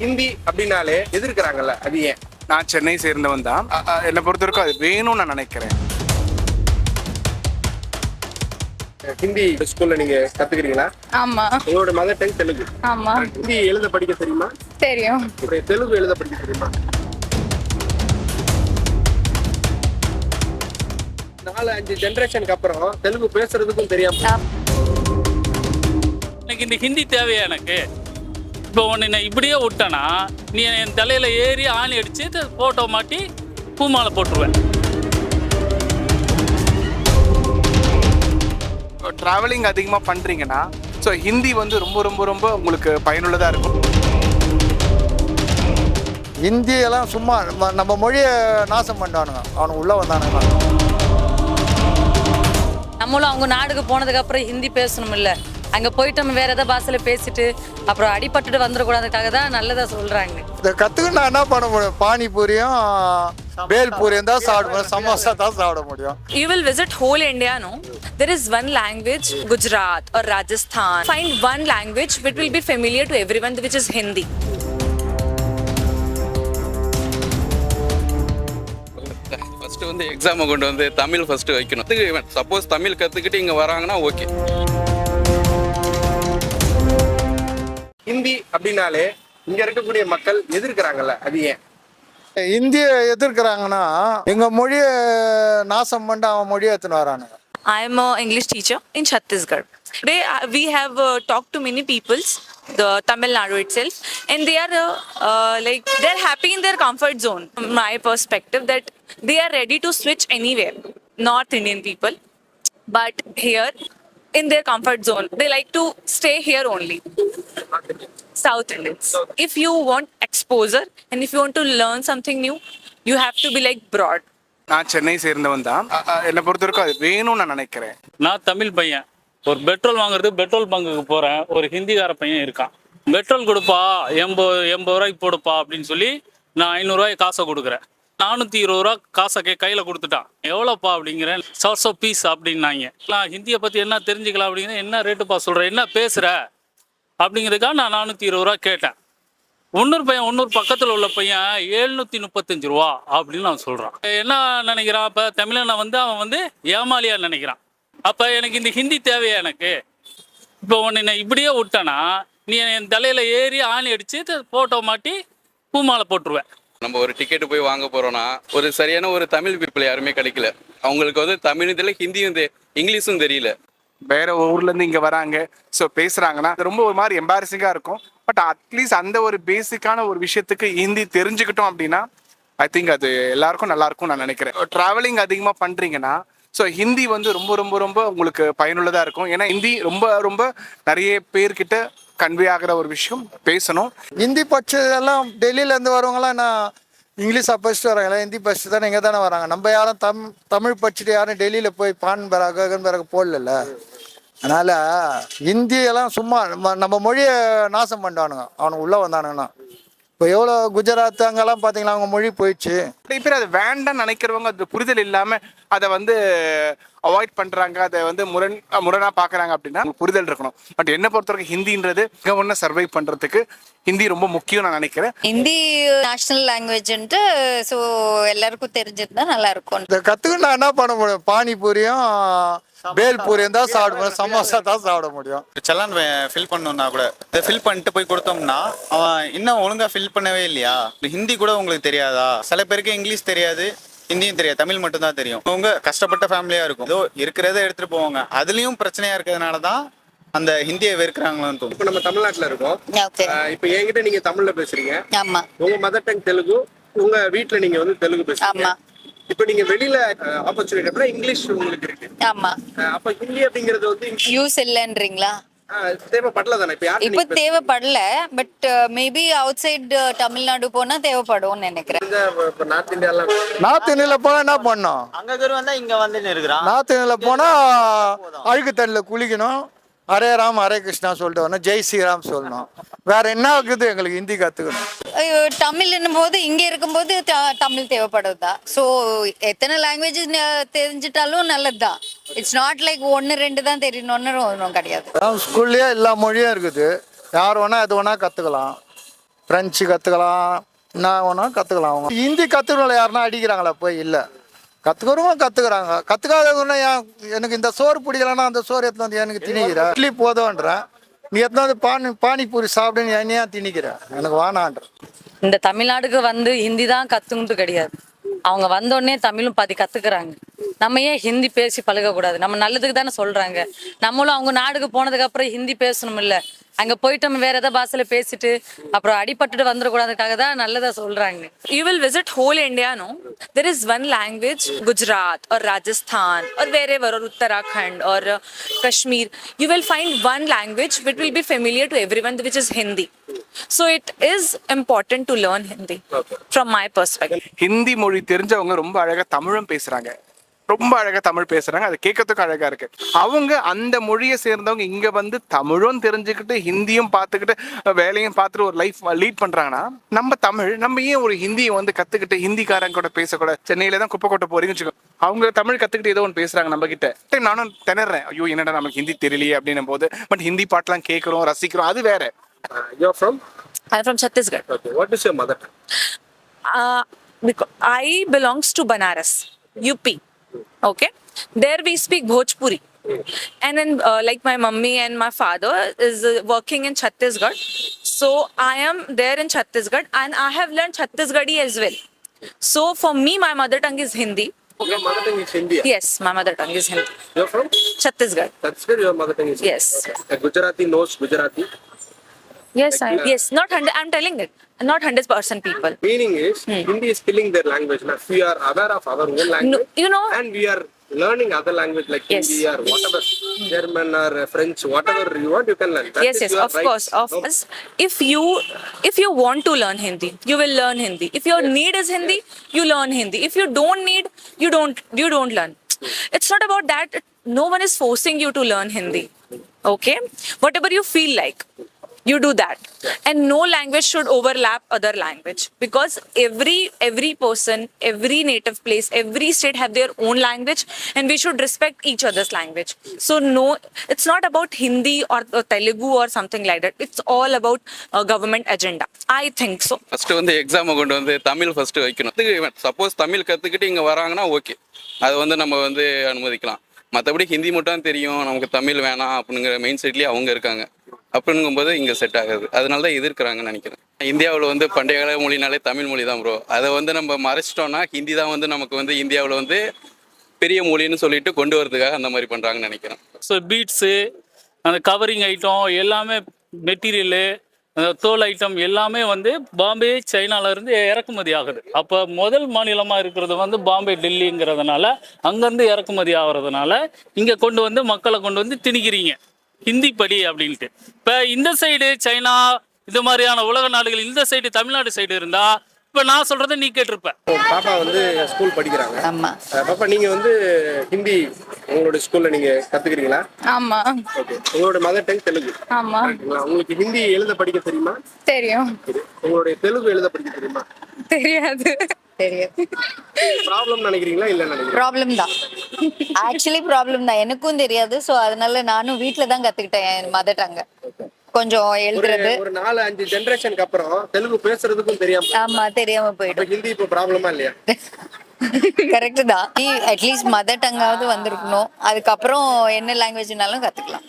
ஹிந்தி அப்படின்னாலே எதிர்க்கிறாங்கல்ல அது ஏன்? நான் சென்னை சேர்ந்தவன் தான். என்னை பொறுத்த வரைக்கும் அது வேணும்னு நான் நினைக்கிறேன். ஹிந்தி ஸ்கூல்ல நீங்க கத்துக்கிறீங்களா? ஆமா. உங்களோட மதர் டங் தெலுங்கு. ஆமா. ஹிந்தி எழுத படிக்க தெரியுமா? தெரியும். தெலுங்கு எழுத படிக்க தெரியுமா? நாலு அஞ்சு ஜெனரேஷனுக்கு அப்புறம் தெலுங்கு பேசுறதுக்கும் தெரியாம. எனக்கு இந்த ஹிந்தி தேவையா எனக்கு? இப்போ உன்னை நான் இப்படியே விட்டேன்னா நீ என் தலையில ஏறி ஆணி அடிச்சு போட்டோ மாட்டி பூமாலை போட்டுருவேன். ட்ராவலிங் அதிகமாக பண்ணுறீங்கன்னா ஸோ ஹிந்தி வந்து ரொம்ப ரொம்ப ரொம்ப உங்களுக்கு பயனுள்ளதாக இருக்கும். ஹிந்தி எல்லாம் சும்மா நம்ம- நம்ம மொழியை நாசம் பண்ணிட்டானுங்க. அவனுக்கு உள்ளே வந்தானுங்க. நம்மளும் அவங்க நாடுக்கு போனதுக்கு அப்புறம் ஹிந்தி பேசணும் இல்ல அங்க போயிட்டு நம்ம வேற ஏதாவது பாஷையில பேசிட்டு அப்புறம் அடிபட்டுட்டு வந்துடக்கூடாதுக்காக தான் நல்லதா சொல்றாங்க இதை கற்றுக்கு நான் என்ன பண்ண முடியும் பானிபூரியும் பேல்பூரியும் தான் சாப்பிட முடியும் சமோசா தான் சாப்பிட முடியும் you will visit whole India, no? There is one language, Gujarat or Rajasthan. Find one language which will be familiar to everyone, which is Hindi. First வந்து எக்ஸாமை கொண்டு வந்து தமிழ் ஃபர்ஸ்ட் வைக்கணும் சப்போஸ் தமிழ் கத்துக்கிட்டு இங்க வராங்கன்னா ஓகே ஹிந்தி அப்படின்னாலே இங்க இருக்கக்கூடிய மக்கள் எதிர்க்கிறாங்கல்ல அது ஏன் இந்தியை எதிர்க்கிறாங்கன்னா எங்கள் மொழியை நாசம் பண்ணிட்டு அவன் மொழியை எடுத்துன்னு வரானுங்க I am an English teacher in Chhattisgarh. Today uh, we have uh, talked to many peoples, the Tamil Nadu itself, and they are uh, uh, like they're happy in their comfort zone. From my perspective, that they are ready to switch anywhere. North Indian people, but here in their comfort zone, they like to stay here only. South Indians. If you want exposure and if you want to learn something new, you have to be like broad. நான் சென்னை சேர்ந்தவன் தான். என்னை பொறுத்த வரைக்கும் அது வேணும்னு நான் நினைக்கிறேன். நான் தமிழ் பையன். ஒரு பெட்ரோல் வாங்குறதுக்கு பெட்ரோல் பங்குக்கு போறேன். ஒரு ஹிந்திக்கார பையன் இருக்கான். பெட்ரோல் கொடுப்பா எண்பது எண்பது ரூபாய்க்கு போடுப்பா அப்படின்னு சொல்லி நான் ஐநூறுரூவாய் காசை கொடுக்குறேன். நானூற்றி இருபது ரூபா காசை கே கையில் கொடுத்துட்டான். எவ்வளோப்பா அப்படிங்கிறேன் சார்ஸ் ஆஃப் பீஸ் அப்படின்னாங்க. நான் ஹிந்தியை பற்றி என்ன தெரிஞ்சுக்கலாம் அப்படிங்கிற என்ன ரேட்டுப்பா சொல்கிறேன் என்ன பேசுகிற அப்படிங்கிறதுக்காக நான் நானூற்றி இருபது ரூபா கேட்டேன். ஒன்னொரு பையன் ஒன்னொரு பக்கத்தில் உள்ள பையன் எழுநூற்றி முப்பத்தஞ்சு ரூபா அப்படின்னு அவன் சொல்கிறான் என்ன நினைக்கிறான் அப்போ? தமிழனை வந்து அவன் வந்து ஏமாலியா நினைக்கிறான். அப்போ எனக்கு இந்த ஹிந்தி தேவையா எனக்கு? இப்போ உன்னை நான் இப்படியே விட்டேன்னா நீ என் தலையில் ஏறி ஆணி அடித்து போட்டோ மாட்டி பூமாலை போட்டுருவேன். நம்ம ஒரு டிக்கெட் போய் வாங்க போறோம்னா ஒரு சரியான ஒரு தமிழ் பீப்புள் யாருமே கிடைக்கல. அவங்களுக்கு வந்து தமிழ் தெரியல ஹிந்தியும் தெ- இங்கிலீஷும் தெரியல. வேற ஊர்ல இருந்து இங்க வராங்க. ஸோ பேசுறாங்கன்னா அது ரொம்ப ஒரு மாதிரி எம்பாரசிங்கா இருக்கும். பட் அட்லீஸ்ட் அந்த ஒரு பேசிக்கான ஒரு விஷயத்துக்கு ஹிந்தி தெரிஞ்சுக்கிட்டோம் அப்படின்னா ஐ திங்க் அது எல்லாருக்கும் நல்லா இருக்கும் நான் நினைக்கிறேன். டிராவலிங் அதிகமா பண்றீங்கன்னா ஸோ ஹிந்தி வந்து ரொம்ப ரொம்ப ரொம்ப உங்களுக்கு பயனுள்ளதாக இருக்கும். ஏன்னா ஹிந்தி ரொம்ப ரொம்ப நிறைய பேர்கிட்ட கன்வே ஆகிற ஒரு விஷயம் பேசணும். ஹிந்தி படிச்சதெல்லாம் டெல்லியிலேருந்து வரவங்களாம் நான் இங்கிலீஷாக படிச்சுட்டு வராங்களா ஹிந்தி படிச்சுட்டு தானே இங்கே தானே வராங்க? நம்ம யாரும் தம் தமிழ் படிச்சுட்டு யாரும் டெல்லியில் போய் பான் பிறகு பிறகு போடல அதனால் ஹிந்தியெல்லாம் சும்மா நம்ம மொழியை நாசம் பண்ணிட்டானுங்க. அவனுக்கு உள்ளே வந்தானுங்கன்னா. இப்போ எவ்வளோ குஜராத் அங்கெல்லாம் பார்த்தீங்களா அவங்க மொழி போயிடுச்சு. பேர் அதை வேண்டாம்னு நினைக்கிறவங்க அது புரிதல் இல்லாம அதை வந்து அவாய்ட் பண்றாங்க அதை வந்து முரண் முரணா பாக்குறாங்க அப்படின்னா புரிதல் இருக்கணும். பட் என்ன பொறுத்தவரைக்கும் ஹிந்தின்றது மிக ஒன்று சர்வை பண்றதுக்கு ஹிந்தி ரொம்ப முக்கியம் நான் நினைக்கிறேன். ஹிந்தி நேஷனல் லாங்குவேஜ்ன்ட்டு ஸோ எல்லாருக்கும் தெரிஞ்சிருந்தா நல்லா இருக்கும். இதை கற்றுக்கு நான் என்ன பண்ண முடியும்? பானிபூரியும் பேல்பூரியும் தான் சாப்பிட முடியும். சமோசா தான் சாப்பிட முடியும். செல்லான் ஃபில் பண்ணணும்னா கூட இதை ஃபில் பண்ணிட்டு போய் கொடுத்தோம்னா அவன் இன்னும் ஒழுங்கா ஃபில் பண்ணவே இல்லையா? ஹிந்தி கூட உங்களுக்கு தெரியாதா? சில பேருக்கு இங்கிலீஷ் தெரியாது. ஹிந்தியும் தெரியாது தமிழ் மட்டும் தான் தெரியும். அவங்க கஷ்டப்பட்ட ஃபேமிலியா இருக்கும். ஏதோ இருக்கிறத எடுத்துட்டு போவாங்க. அதுலயும் பிரச்சனையா இருக்கிறதுனால தான் அந்த ஹிந்தியை வெறுக்கிறாங்களோன்னு தோணும் இப்ப நம்ம தமிழ்நாட்டுல இருக்கோம். இப்ப என்கிட்ட நீங்க தமிழ்ல பேசுறீங்க. ஆமா. உங்க மதர் டங் தெலுங்கு உங்க வீட்ல நீங்க வந்து தெலுங்கு பேசுறீங்க. ஆமா. இப்ப நீங்க வெளியில ஆப்பர்ச்சுனிட்டி இங்கிலீஷ் உங்களுக்கு இருக்கு. ஆமா. அப்ப ஹிந்தி அப்படிங்கிறது வந்து யூஸ் இல்லைன்றீங்களா? தேவைப்படல தானே இப்ப தேவைப்படல but maybe outside Tamil Nadu போனா தேவைப்படும்னு நினைக்கிறேன். இப்ப நார்த் போனால் என்ன பண்ணோம்? அங்க இருக்கிற வந்தா இங்க வந்து இருக்கிறான் நார்த் இந்தியாவில் போனால் அழுக்கு தண்ணியில் குளிக்கணும். ஹரே ராம் ஹரே கிருஷ்ணா சொல்லிட்டு வரணும். ஜெய் ஸ்ரீராம் சொல்லணும். வேற என்ன இருக்குது எங்களுக்கு ஹிந்தி கற்றுக்கணும் ஐயோ, தமிழ்ன்னும் போது இங்க இருக்கும்போது த- தமிழ் தேவைப்படுதா? ஸோ எத்தனை லாங்குவேஜ் தெரிஞ்சிட்டாலும் நல்லதுதான். இட்ஸ் நாட் லைக் ஒன்று ரெண்டு தான் தெரியணும்னு ஒன்றும் கிடையாது. ஸ்கூல்லேயே எல்லா மொழியும் இருக்குது. யார் வேணால் எது வேணால் கற்றுக்கலாம் ஃப்ரெஞ்சு கற்றுக்கலாம் என்ன வேணா கற்றுக்கலாம் அவங்க. ஹிந்தி கற்றுக்கல யாருன்னா அடிக்கிறாங்களா? போய் இல்லை. கற்றுக்கிறவங்க கற்றுக்குறாங்க கற்றுக்காதவங்கன்னா எனக்கு இந்த சோறு பிடிக்கலன்னா அந்த சோறு எடுத்து வந்து எனக்கு திணிக்கிற? இட்லி போதும்ன்றேன். நீ எத்தனாவது பானி பானிபூரி சாப்பிடுன்னு என்ன ஏன் திணிக்கிற? எனக்கு வானான்ற இந்த தமிழ்நாடுக்கு வந்து ஹிந்தி தான் கத்துக்கிட்டு கிடையாது. அவங்க வந்த உடனே தமிழும் பாதி கத்துக்கிறாங்க. நம்ம ஏன் ஹிந்தி பேசி பழகக்கூடாது? நம்ம நல்லதுக்கு தானே சொல்றாங்க. நம்மளும் அவங்க நாடுக்கு போனதுக்கு அப்புறம் ஹிந்தி பேசணும் இல்ல அங்க போயிட்டு நம்ம வேற ஏதாவது பாஷையில பேசிட்டு அப்புறம் அடிபட்டுட்டு வந்துடக்கூடாதுக்காக தான் நல்லதா சொல்றாங்க you will visit whole India, no? There is one language, Gujarat or Rajasthan or wherever, or Uttarakhand or uh, Kashmir. You will find one language which will be familiar to everyone, which is Hindi. So it is important to learn Hindi from my perspective. Hindi மொழி தெரிஞ்சவங்க ரொம்ப அழகா தமிழும் பேசுறாங்க ரொம்ப அழகா தமிழ் பேசுறாங்க. அது கேட்கறதுக்கு அழகா இருக்கு. அவங்க அந்த மொழியை சேர்ந்தவங்க இங்க வந்து தமிழும் தெரிஞ்சுக்கிட்டு ஹிந்தியும் பார்த்துக்கிட்டு வேலையும் பார்த்துட்டு ஒரு லைஃப் லீட் பண்றாங்கன்னா நம்ம தமிழ் நம்ம ஏன் ஒரு ஹிந்தியை வந்து கத்துக்கிட்டு ஹிந்திக்காரங்க கூட பேசக்கூடாது சென்னையில தான் குப்பை கொட்ட போறீங்கன்னு வச்சுக்கோ அவங்க தமிழ் கத்துக்கிட்டு ஏதோ ஒன்று பேசுறாங்க நம்ம கிட்ட. Time நானும் திணறேன். ஐயோ என்னடா நமக்கு ஹிந்தி தெரியலையே அப்படின்னும் போது பட் ஹிந்தி பாட்டெல்லாம் கேட்குறோம் ரசிக்கிறோம் அது வேற. You from I'm from Chhattisgarh. Okay what is your mother Uh, I belongs to Banaras, UP. Okay. There we speak Bhojpuri. And then, uh, like my mummy and my father is uh, working in Chhattisgarh. So I am there in Chhattisgarh and I have learned Chhattisgarhi as well. So for me, my mother tongue is Hindi. Your mother tongue is Hindi. Yes, my mother tongue is Hindi. You're from Chhattisgarh. Chhattisgarh, your mother tongue is Hindi. Yes. Okay. Gujarati knows Gujarati. Yes, I, uh, yes. Not hundred. I'm telling it. Not hundred percent people. meaning is hmm. Hindi is killing their language. Now, if we are aware of our own language, you know- and we are learning other language like Yes. Hindi or whatever, hmm. German or uh, French, whatever you want, you can learn. That yes is yes your of right. course of No? course if you if you want to learn hindi you will learn hindi if your need is hindi you learn hindi if you don't need you don't you don't learn hmm. it's not about that no one is forcing you to learn hindi okay whatever you feel like you do that and no language should overlap other language because every every person every native place every state have their own language and we should respect each other's language so no it's not about hindi or, or telugu or something like that it's all about a government agenda i think so first வந்து exam கொண்டு வந்து Tamil first வைக்கணும் suppose Tamil கத்துக்கிட்டு இங்க வராங்கன்னா okay அது வந்து நம்ம வந்து அனுமதிக்கலாம் மற்றபடி ஹிந்தி மட்டும் தெரியும் நமக்கு தமிழ் வேணாம் அப்படிங்கிற மெயின் செட்லேயே அவங்க இருக்காங்க அப்படிங்கும்போது இங்கே செட் ஆகாது. அதனால தான் எதிர்க்கிறாங்கன்னு நினைக்கிறேன். இந்தியாவில் வந்து பண்டைய கால மொழினாலே தமிழ் மொழி தான் ப்ரோ அதை வந்து நம்ம மறைச்சிட்டோம்னா ஹிந்தி தான் வந்து நமக்கு வந்து இந்தியாவில் வந்து பெரிய மொழின்னு சொல்லிட்டு கொண்டு வரதுக்காக அந்த மாதிரி பண்ணுறாங்கன்னு நினைக்கிறேன். ஸோ பீட்ஸு அந்த கவரிங் ஐட்டம் எல்லாமே மெட்டீரியலு அந்த தோல் ஐட்டம் எல்லாமே வந்து பாம்பே சைனால இருந்து இறக்குமதி ஆகுது. அப்போ முதல் மாநிலமாக இருக்கிறது வந்து பாம்பே டெல்லிங்கிறதுனால அங்கேருந்து இறக்குமதி ஆகிறதுனால இங்கே கொண்டு வந்து மக்களை கொண்டு வந்து திணிக்கிறீங்க. ஹிந்தி படி அப்படின்ட்டு. இப்போ இந்த சைடு சைனா இது மாதிரியான உலக நாடுகள் இந்த சைடு தமிழ்நாடு சைடு இருந்தால் இப்போ நான் சொல்கிறத நீ கேட்டிருப்ப. பாப்பா வந்து ஸ்கூல் படிக்கிறாங்க. ஆமா. பாப்பா நீங்க வந்து ஹிந்தி உங்களோட ஸ்கூல்ல நீங்க கத்துக்கிறீங்களா? ஆமா. ஓகே உங்களோட மதர் டங் தெலுங்கு. ஆமா. கரெக்ட்டுங்களா? உங்களுக்கு ஹிந்தி எழுத படிக்க தெரியுமா? தெரியும். உங்களுடைய தெலுங்கு எழுத படிக்க தெரியுமா? தெரியாது. தெரியாது ப்ராப்ளம் நினைக்கிறீங்களா? இல்ல நினைக்கிறீங்களா? ப்ராப்ளம் தான். ஆக்சுவலி ப்ராப்ளம் தான். எனக்கும் தெரியாது. ஸோ அதனால நானும் வீட்டில் தான் கற்றுக்கிட்டேன் என் மதர் டங்க கொஞ்சம் எழுதுறது. ஒரு நாலு அஞ்சு ஜெனரேஷனுக்கு அப்புறம் தெலுங்கு பேசுறதுக்கும் தெரியாம ஆமா தெரியாம போயிடும். ஹிந்தி இப்போ ப்ராப்ளமா இல்லையா? கரெக்ட் தான். அட்லீஸ்ட் மதர் டங்காவது வந்திருக்கணும். அதுக்கப்புறம் என்ன லாங்குவேஜ்னாலும் கத்துக்கலாம்.